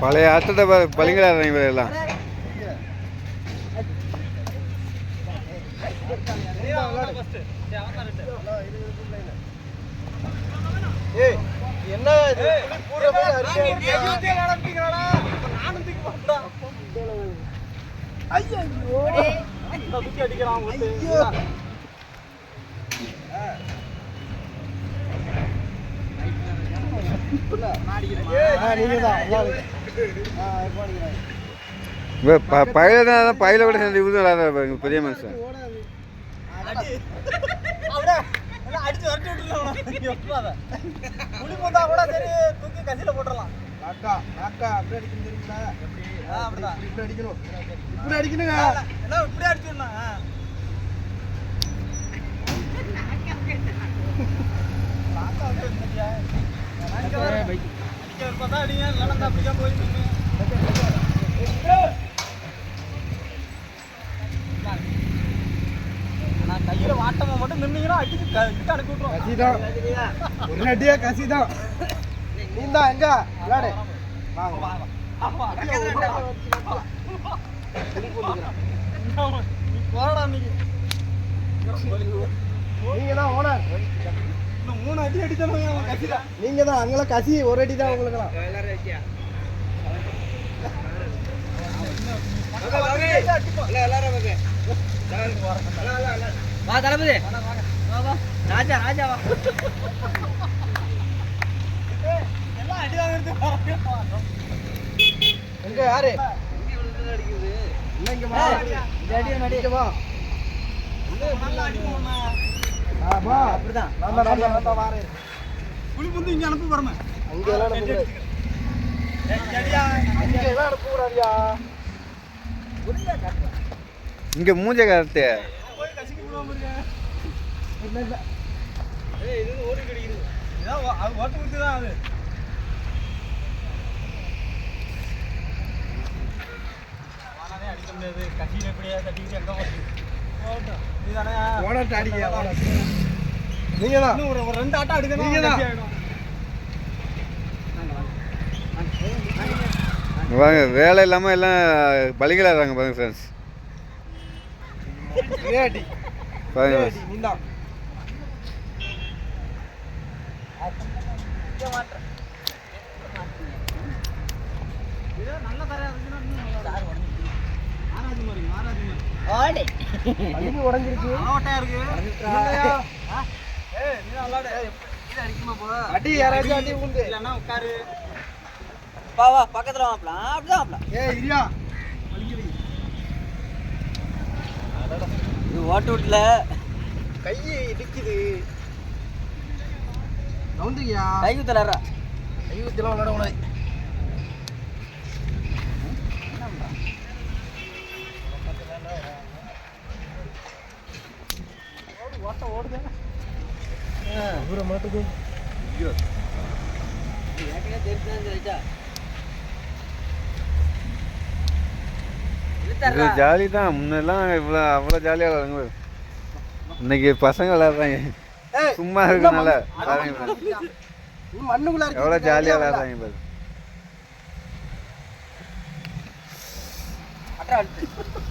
பழைய ஆட்டத்தை பாரு, பளிங்கடாடுறாங்க பாரு எல்லாம். ஏய் என்ன ஐயோ. அடிக்கிறேன். இப்போ ப- பையில தான் பையில கூட சேர்ந்து இவரு விளாட்றாரு பாருங்க பெரிய மனுஷன். ஓடாது. அக்கா, அக்கா, அப்படி அடிக்கணும் கையில வாட்டமா மட்டும் நின்னீங்கன்னா அடிச்சு கிட்ட அனுப்பி விட்டுரும் கசிதான். ஒரு அடியா கசிதான். நீந்தா, எங்க? விளையாடு. வாங்க. நீ போடா நீங்க நீங்கதான் owner. இன்னும் மூணு அடி அடிச்சாலும் கசிதான் நீங்கதான் அங்கெல்லாம் கசி ஒரு அடி தான் உங்களுக்குலாம் வா தளபதி. ராஜா ராஜா வா. எல்லாம் அடி வாங்குறது எங்க யாரு? இல்ல, இங்க வா. இங்க வா. நல்லா தான், தான், தான் வாரேன். புளி புந்து இங்க அனுப்பு பாருங்க அங்க எல்லாம் அனுப்பக்கூடாது. அடியா அங்க எல்லாம் அனுப்பக்கூடாதுயா. இங்க மூஞ்ச கருத்து போய் கசிக்கு விடுவாம இருக்க இல்ல, இல்ல. ஏய் இது ஓடி கிடைக்குது இதான் ஓ- அது ஓட்டு விட்டு தான் அது வானானே அடிக்க முடியாது கட்டியில் எப்படியா கட்டிக்கிட்டு எங்க போகுது போகட்டும் நீதானே owner ட்ட நீங்கதான். இன்னும் ஒரு ஒரு ரெண்டு ஆட்டம் அடிக்கணும் நீங்கதான். கட்டி ஆயிடும். வாங்க வேலை இல்லாமல் எல்லாம் பளிங்கடாடுறாங்க பாருங்க ஃப்ரெண்ட்ஸ். பாருங்க உடைஞ்சிருக்கு. இல்லையா? அடி, யாராச்சும் அடி உண்டு. இல்லைன்னா உட்காரு வா வா பக்கத்துல வாப்பல அப்படிதான் வாப்பல ஏய், இரியா. இது ஓட்டு விட்டுல கை இடிக்குது நவுந்துங்கயா. கை குத்தலறா கை ஊத்திலாம் விளையாடக்கூடாது. ஊரை மாட்டுது. ஏற்கனவே தெரிஞ்சா இது ஜாலி தான் முன்னெல்லாம் இவ்வளோ அவ்வளோ ஜாலியாக விளாடுங்க இன்னைக்கு பசங்க விளாட்றாங்க. சும்மா இருக்கனால. எவ்வளோ ஜாலியாக விளாட்றாங்க பாரு.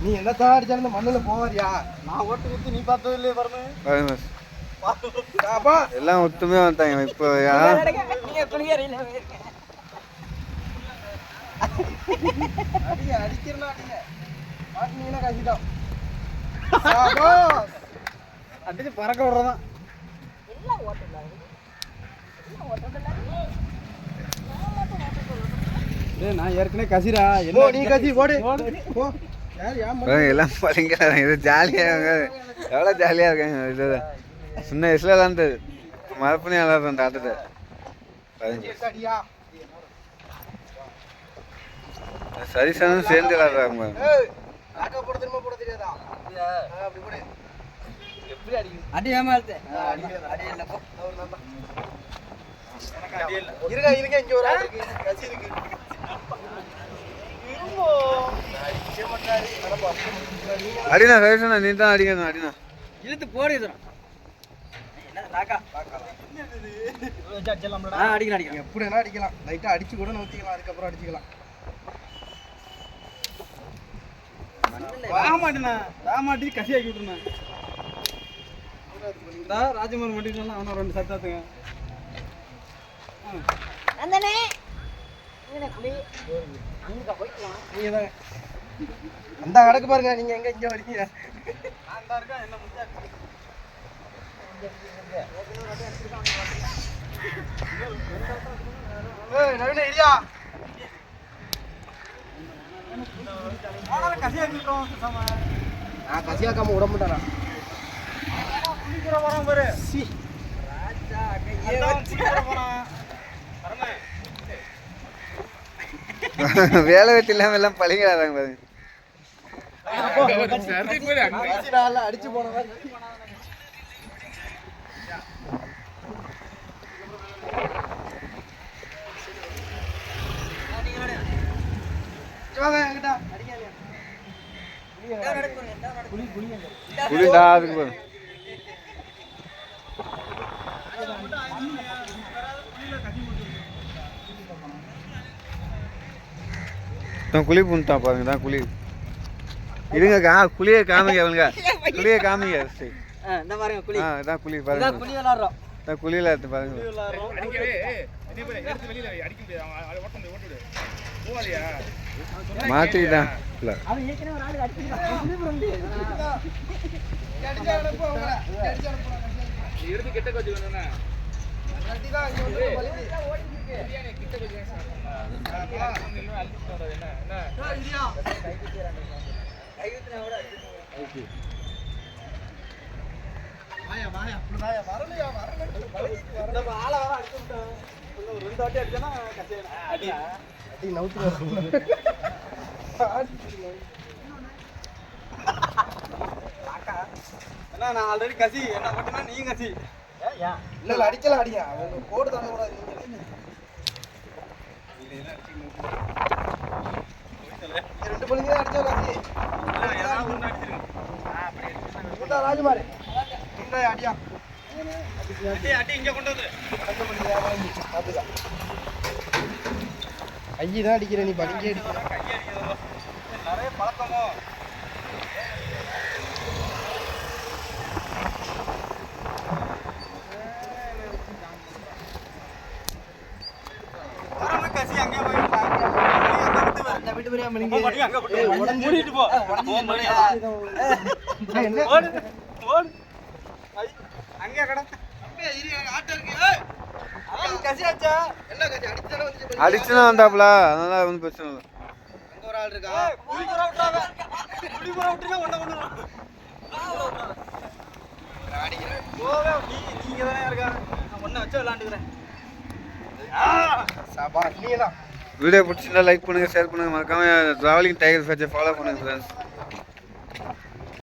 நீ என்னத்தான் அடிச்சாலும் மண்ணுல போவாரியா நான் ஓட்டு குத்து நீ பார்த்தது இல்லையே பாருங்க. எல்லாம் ஒத்துமையாக வந்துட்டாங்க இப்போ. அடிச்சு பறக்க விடுறதான் நான் ஏற்கனவே கசிரா போ, நீ கசி போடு. எல்லாம் பளிங்கிறாங்க இது ஜாலியாக எவ்வளோ ஜாலியாக இருக்காங்க சின்ன வயசுல விளாண்டது. மரப்பணி விளாட்றோம் அந்த ஆட்டத்தை. பதினஞ்சு சரிசனம் சேர்ந்து விளாட்றாங்க. இருங்க இருங்க இங்க ஒரு ஆள் இருக்கு. இருக்கு. அடினா சரிசனா நீ தான் அடிக்கணும் அடினா இழுத்து ஆ அடிக்கலாம் அடிக்கலாம். எப்படி வேணா அடிக்கலாம் லைட்டா அடிச்சு கூட நூத்திக்கலாம் அதுக்கப்புறம் அடிச்சுக்கலாம். ராமாட்டினா ராமாட்டி கசி ஆக்கி விட்டுருந்தேன் ராஜமர் மட்டும் அவனை ரெண்டு சத்தாத்துங்க நந்தனே அந்த கணக்கு பாருங்க. நீங்க எங்க இங்க வரீங்க? நான் தான் இருக்கேன். என்ன நவீன இரியா ஆனாலும் கசி ஆக்கி விட்டுருவோம் பேசாம நான் கசியாக்காம விட மாட்டேனா வேலை வெட்டி இல்லாம எல்லாம் நாள்ல அடிச்சு போன புளிடா அதுக்கு குழி புண்தான் பாருங்க தான் குழி. இருங்க கா குழியை காமிங்க அவனுங்க குழியை காமிங்க சரி இந்த பாருங்க புலி ஆ இதான் குழி இதான் பாருங்க புலி விளாடுறோம். தான் குழியில எடுத்து பாருங்க. இங்க அடிச்சு அனுப்பு அவங்கள. இங்க அடிச்சு வரலையா, வரல. ஆளை வர அடிச்சு ஒரு ரெண்டு வாட்டி அடிச்சேன்னா கசி அடியா நான் ஆல்ரெடி கசி. என்ன மட்டும்னா நீ கசி. இல்ல, இல்ல, அடிக்கலாம் அடியா. அவங்க கோடு தாண்ட கூடாது நீங்க. ரெண்டு பள்ளிங்க தான் அடிச்சா காசி இந்த அடியா? அடி அடி இங்க கொண்டு வந்து. ரெண்டு ஐயே தான் அடிக்கிற நீ பலிங்கே அடிக்கிற. கையை நிறைய பழக்கமோ? மூடிட்டு போ அங்கே கடை அதான் கசி வந்து அடிச்சுனா வந்தாப்புல. அதனால ஒன்றும் பிரச்சனை இல்லை. ஒரு ஆள் இருக்கா? நீங்க தானே இருக்கா வச்சு வீடியோ பிடிச்சிருந்தா லைக் பண்ணுங்க ஷேர் பண்ணுங்க. மறக்காம டிராவலிங் டைகர் ஃபேச்சை ஃபாலோ பண்ணுங்க ஃப்ரெண்ட்ஸ்